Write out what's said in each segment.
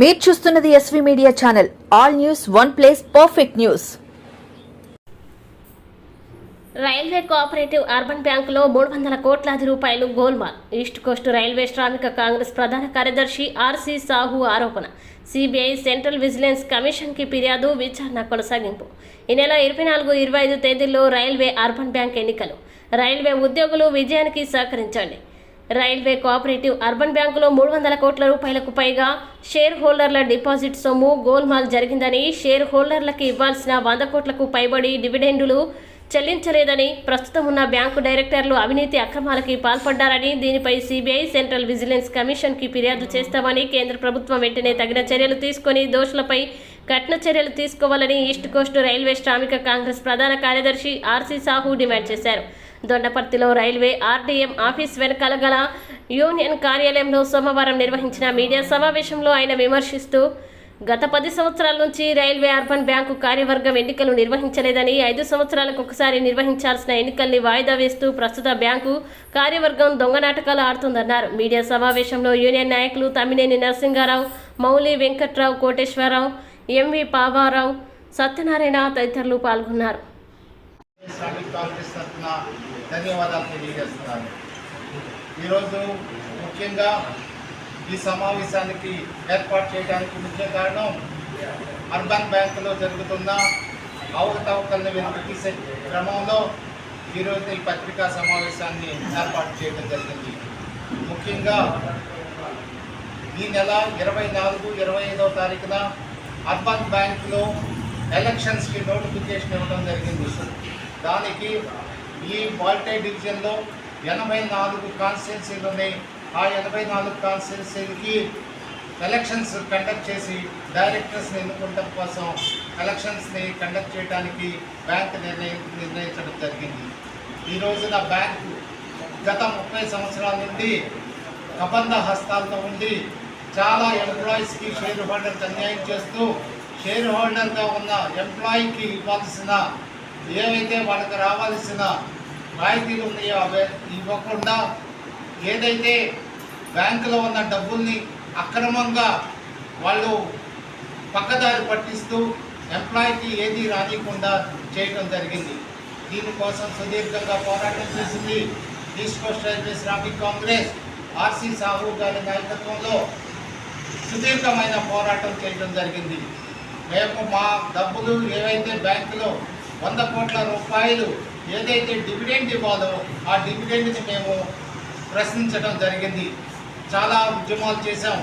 మీరు చూస్తున్నది SV media channel all news one place perfect news railway cooperative urban బ్యాంకులో మూడు వందల కోట్లాది రూపాయలు గోల్మాల్. ఈస్ట్ కోస్ట్ రైల్వే శ్రామిక కాంగ్రెస్ ప్రధాన కార్యదర్శి ఆర్సి సాహు ఆరోపణ. సిబిఐ సెంట్రల్ విజిలెన్స్ కమిషన్కి ఫిర్యాదు విచారణ కొనసాగింపు. ఈ నెల ఇరవై నాలుగు ఇరవై ఐదు తేదీల్లో రైల్వే అర్బన్ బ్యాంక్ ఎన్నికలు. రైల్వే ఉద్యోగులు విజయానికి సహకరించండి. రైల్వే కోఆపరేటివ్ అర్బన్ బ్యాంకులో మూడు వందల కోట్ల రూపాయలకు పైగా షేర్ హోల్డర్ల డిపాజిట్ సొమ్ము గోల్మాల్ జరిగిందని షేర్ హోల్డర్లకు ఇవ్వాల్సిన వంద కోట్లకు పైబడి డివిడెండులు చెల్లించలేదని ప్రస్తుతం ఉన్న బ్యాంకు డైరెక్టర్లు అవినీతి అక్రమాలకి పాల్పడ్డారని దీనిపై సిబిఐ సెంట్రల్ విజిలెన్స్ కమిషన్కి ఫిర్యాదు చేస్తామని కేంద్ర ప్రభుత్వం వెంటనే తగిన చర్యలు తీసుకొని దోషులపై కఠిన చర్యలు తీసుకోవాలని ఈస్ట్ కోస్ట్ రైల్వే శ్రామిక కాంగ్రెస్ ప్రధాన కార్యదర్శి ఆర్సీ సాహు డిమాండ్ చేశారు. దొండపర్తిలో రైల్వే ఆర్డీఎం ఆఫీస్ వెనకాల గల యూనియన్ కార్యాలయంలో సోమవారం నిర్వహించిన మీడియా సమావేశంలో ఆయన విమర్శిస్తూ గత పది సంవత్సరాల నుంచి రైల్వే అర్బన్ బ్యాంకు కార్యవర్గం ఎన్నికలు నిర్వహించలేదని ఐదు సంవత్సరాలకు ఒకసారి నిర్వహించాల్సిన ఎన్నికల్ని వాయిదా వేస్తూ ప్రస్తుత బ్యాంకు కార్యవర్గం దొంగ నాటకాలు ఆడుతుందన్నారు. మీడియా సమావేశంలో యూనియన్ నాయకులు తమ్మినేని నరసింగారావు మౌలి వెంకట్రావు కోటేశ్వరరావు ఎంవి పావారావు సత్యనారాయణ తదితరులు పాల్గొన్నారు. ధన్యవాదాలు తెలియజేస్తున్నాను. ఈరోజు ముఖ్యంగా ఈ సమావేశానికి ఏర్పాటు చేయడానికి ముఖ్య కారణం అర్బన్ బ్యాంకులో జరుగుతున్న అవకతవకలను వెలికి తీసే క్రమంలో ఈరోజు ఈ పత్రికా సమావేశాన్ని ఏర్పాటు చేయడం జరిగింది. ముఖ్యంగా ఈ నెల ఇరవై నాలుగు ఇరవై ఐదవ తారీఖున అర్బన్ బ్యాంకులో ఎలక్షన్స్కి నోటిఫికేషన్ ఇవ్వడం జరిగింది. దానికి ఈ వాల్టే డివిజన్లో ఎనభై నాలుగు కాన్స్టిట్యున్సీలు ఉన్నాయి ఆ ఎనభై నాలుగు కాన్స్టిట్యున్సీలకి ఎలక్షన్స్ కండక్ట్ చేసి డైరెక్టర్స్ని ఎన్నుకోవడం కోసం ఎలక్షన్స్ని కండక్ట్ చేయడానికి బ్యాంక్ నిర్ణయం నిర్ణయించడం జరిగింది. ఈ రోజున బ్యాంకు గత ముప్పై సంవత్సరాల నుండి కబంధ హస్తాలతో ఉండి చాలా ఎంప్లాయీస్కి షేర్ హోల్డర్కి అన్యాయం చేస్తూ షేర్ హోల్డర్గా ఉన్న ఎంప్లాయీకి ఇవ్వాల్సిన ఏవైతే వాళ్ళకి రావాల్సిన రాయితీలు ఉన్నాయో అవి ఇవ్వకుండా ఏదైతే బ్యాంకులో ఉన్న డబ్బుల్ని అక్రమంగా వాళ్ళు పక్కదారి పట్టిస్తూ ఎంప్లాయీకి ఏది రానియకుండా చేయడం జరిగింది. దీనికోసం సుదీర్ఘంగా పోరాటం చేసింది East Coast Railway Shramik Congress RC Sahu గారి నాయకత్వంలో సుదీర్ఘమైన పోరాటం చేయడం జరిగింది. మేము మా డబ్బులు ఏవైతే బ్యాంకులో వంద కోట్ల రూపాయలు ఏదైతే డివిడెండ్ ఇవ్వాలో ఆ డివిడెండ్ని మేము ప్రశ్నించడం జరిగింది. చాలా ఉద్యమాలు చేశాం.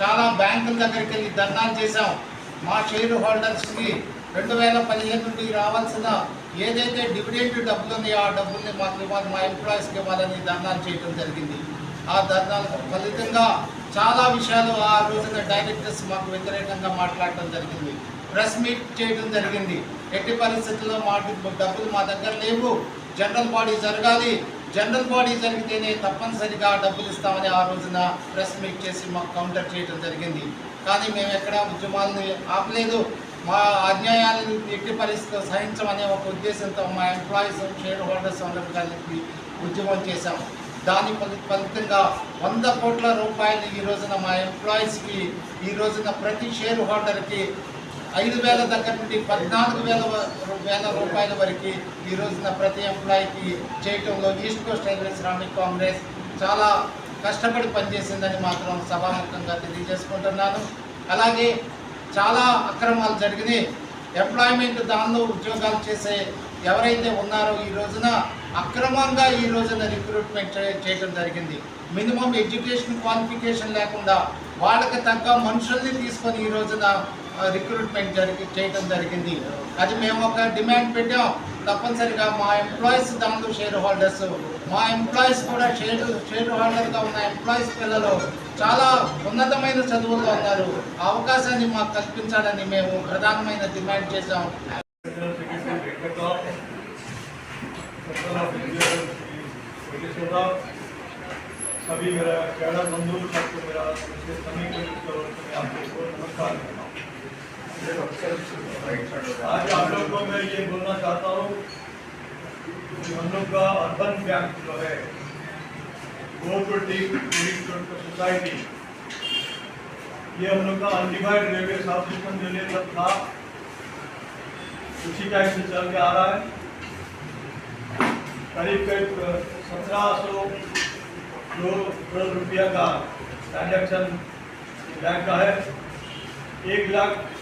చాలా బ్యాంకుల దగ్గరికి వెళ్ళి ధర్నాలు చేశాం. మా షేర్ హోల్డర్స్కి రెండు వేల పదిహేను నుండి రావాల్సిన ఏదైతే డివిడెండ్ డబ్బులు ఉన్నాయో ఆ డబ్బుల్ని మాకు ఇవ్వాలి మా ఎంప్లాయీస్కి ఇవ్వాలని ధర్నాలు చేయడం జరిగింది. ఆ ధర్నాలకు ఫలితంగా చాలా విషయాలు ఆ రోజున డైరెక్టర్స్ మాకు వ్యతిరేకంగా మాట్లాడటం జరిగింది. ప్రెస్ మీట్ చేయడం జరిగింది. ఎట్టి పరిస్థితుల్లో మా డబ్బులు మా దగ్గర లేవు. జనరల్ బాడీ జరగాలి. జనరల్ బాడీ జరిగితేనే తప్పనిసరిగా డబ్బులు ఇస్తామని ఆ రోజున ప్రెస్ మీట్ చేసి మాకు కౌంటర్ చేయడం జరిగింది. కానీ మేము ఎక్కడ ఉద్యమాలను ఆపలేదు. మా అన్యాయాలను ఎట్టి పరిస్థితిలో సహించమనే ఒక ఉద్దేశంతో మా ఎంప్లాయీస్ షేర్ హోల్డర్స్ అందరూ కలిపి ఉద్యమం చేశాం. దాని ఫలి ఫలితంగా వంద కోట్ల రూపాయలు ఈ రోజున మా ఎంప్లాయీస్కి ఈ రోజున ప్రతి షేర్ హోల్డర్కి ఐదు వేల దగ్గర నుండి పద్నాలుగు వేల వేల రూపాయల వరకు ఈ రోజున ప్రతి ఎంప్లాయీకి చేయటంలో East Coast Railway Shramik Congress చాలా కష్టపడి పనిచేసిందని మాత్రం సభాముఖంగా తెలియజేసుకుంటున్నాను. అలాగే చాలా అక్రమాలు జరిగినాయి ఎంప్లాయ్మెంట్ దానిలో ఉద్యోగాలు చేసే ఎవరైతే ఉన్నారో ఈ రోజున అక్రమంగా ఈ రోజున రిక్రూట్మెంట్ చేయడం జరిగింది. మినిమం ఎడ్యుకేషన్ క్వాలిఫికేషన్ లేకుండా వాళ్ళకి తగ్గ మనుషుల్ని తీసుకొని ఈ రోజున రిక్రూట్మెంట్ జరిగి చేయడం జరిగింది అది మేము ఒక డిమాండ్ పెట్టాం తప్పనిసరిగా మా ఎంప్లాయీస్ దాంట్లో షేర్ హోల్డర్స్ మా ఎంప్లాయీస్ కూడా షేర్ షేర్ హోల్డర్గా ఉన్న ఎంప్లాయీస్ పిల్లలు చాలా ఉన్నతమైన చదువుల్లో ఉన్నారు ఆ అవకాశాన్ని మాకు కల్పించాలని మేము ప్రధానమైన డిమాండ్ చేశాం general secretary Venkatrao general of Indian Koteswararao सभी मेरा कैडर बंधु सबको मेरा उसके समीप में आपको नमस्कार करता हूँ आज आप लोग को मैं ये बोलना चाहता हूँ कि हम लोग का अर्बन बैंक जो है सोसाइटी ये हम लोग का undivided railway South Eastern Railway तक था उसी टाइम से चल के आ रहा है करीब करीब सत्रह सौ दो करोड़ रुपया का ट्रांजेक्शन बैंक का है एक लाख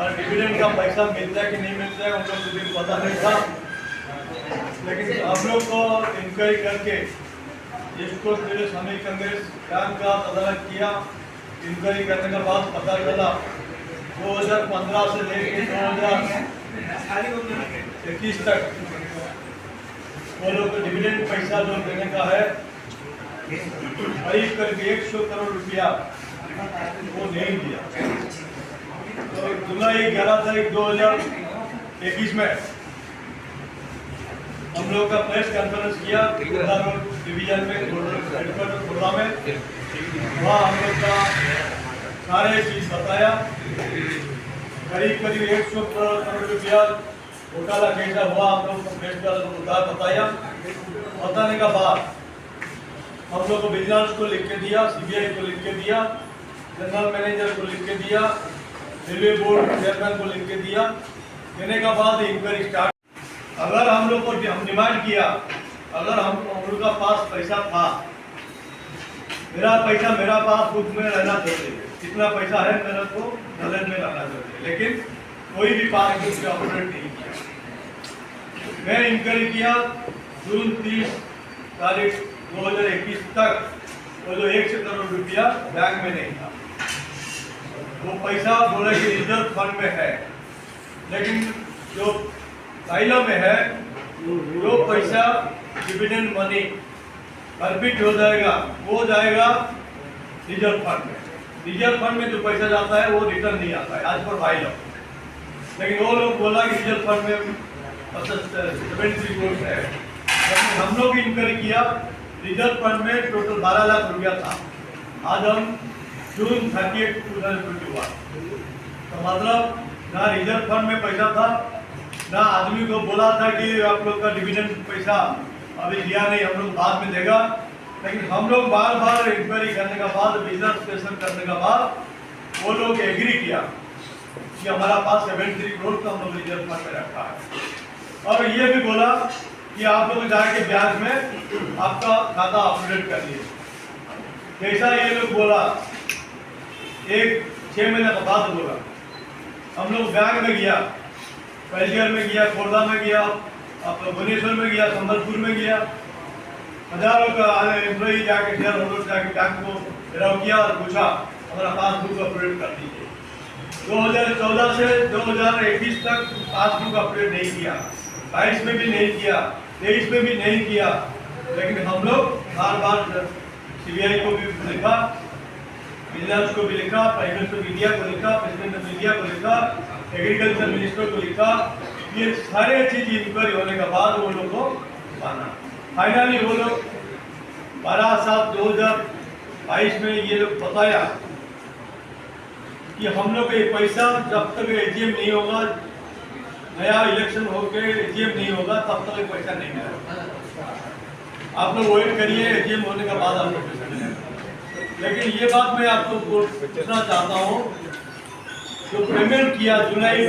और डिविडेंड का पैसा मिलता है कि नहीं मिलता है उन लोग को भी पता नहीं था। लेकिन हम लोग को इंक्वायरी करके कोस्ट रेलवे श्रमिक कांग्रेस बैंक का तदारक किया इंक्वायरी करने के बाद पता चला 2015 से लेकर 2021 तक वो लोग को डिविडेंड पैसा जो देने का है करीब करीब एक सौ करोड़ रुपया वो नहीं दिया। जुलाई ग्यारह तारीख दो हज़ार इक्कीस में हम लोग का प्रेस कॉन्फ्रेंस किया डिवीज़न में खुर्दा में। वहाँ हम लोग का सारे चीज़ बताया। करीब करीब एक सौ करोड़ रुपया घोटाला कैसा हुआ हम लोग प्रेस का बताया। बताने का बाद हम लोग को विजिलेंस को लिख के दिया सीबीआई को लिख के दिया जनरल मैनेजर को लिख के दिया। रेलवे बोर्ड चेयरमैन को लिख के दिया। देने का बाद इंक्वायरी स्टार्ट अगर हम लोग को हम डिमांड किया, अगर हम हम लोग का पास पैसा था, मेरा पैसा मेरा पास बुक में रहना चाहिए। कितना पैसा है मेरे को नॉलेज में रहना चाहिए। लेकिन कोई भी पास बुक ऑपरेट नहीं किया। मैं इंक्वायरी किया, जून तीस तारीख 2021 तक, वो जो एक से करोड़ रुपया बैंक में नहीं था। वो पैसा बोले कि रिज़र्व फंड में है। लेकिन जो फाइलों में है वो पैसा डिविडेंड मनी परमिट हो जाएगा, वो जाएगा रिज़र्व फंड में। रिज़र्व फंड में जो पैसा जाता है, वो रिटर्न नहीं आता है आज पर फ़ाइल लेकिन वो लोग बोला कि रिज़र्व फंड में सेवेंटी करोड़ है। लेकिन हम लोग इंक्वायरी किया, रिज़र्व फंड में टोटल बारह लाख रुपया था। आज हम June thirty eight two thousand twenty one तो मतलब ना रिज़र्व फंड में पैसा था, ना आदमी को बोला था कि आप लोग का डिविडेंड पैसा अभी दिया नहीं, हम लोग बाद में देगा। लेकिन हम लोग बार बार इंक्वायरी करने के बाद बिज़नेस स्टेशन करने के बाद, वो लोग एग्री किया कि हमारा पास सेवेंटी थ्री करोड़ का हम लोग रिज़र्व फंड में रखा है। और ये भी बोला कि आप लोग जाके ब्याज में आपका खाता अपडेट कर लिए जैसा ये लोग बोला एक छह महीने का बाद बोला। हम लोग बैंक में गया पैलगर में गया खोर्धा में गया अपना भुवनेश्वर में गया, संबलपुर में गया। हज़ारों का एम्प्लॉई जाके शेयर होल्डर जाके बैंक को घेराव किया और पूछा, हमारा पासबुक अपडेट कर दीजिए। 2014 से 2021 तक पासबुक अपडेट नहीं किया। बाईस में भी नहीं किया, तेईस में भी नहीं किया। लेकिन हम लोग बार बार सीबीआई को भी लिखा विजिलेंस को भी लिखा प्राइम मिनिस्टर मीडिया को लिखा प्रेसिडेंट ऑफ़ इंडिया को लिखा एग्रीकल्चर मिनिस्टर को लिखा, ये सारे चीज़ इंक्वायरी होने के बाद वो लोग को माना फाइनली वो लोग बारह सात दो हज़ार बाईस में ये लोग बताया कि हम लोग का ये पैसा जब तक एजीएम नहीं होगा, नया इलेक्शन होके एजीएम नहीं होगा, तब तक ये पैसा नहीं मिलेगा आप लोग वेट करिए एजीएम होने के बाद आप लोग लेकिन ये बात मैं आपको पूछना चाहता हूँ जो पेमेंट किया जुलाई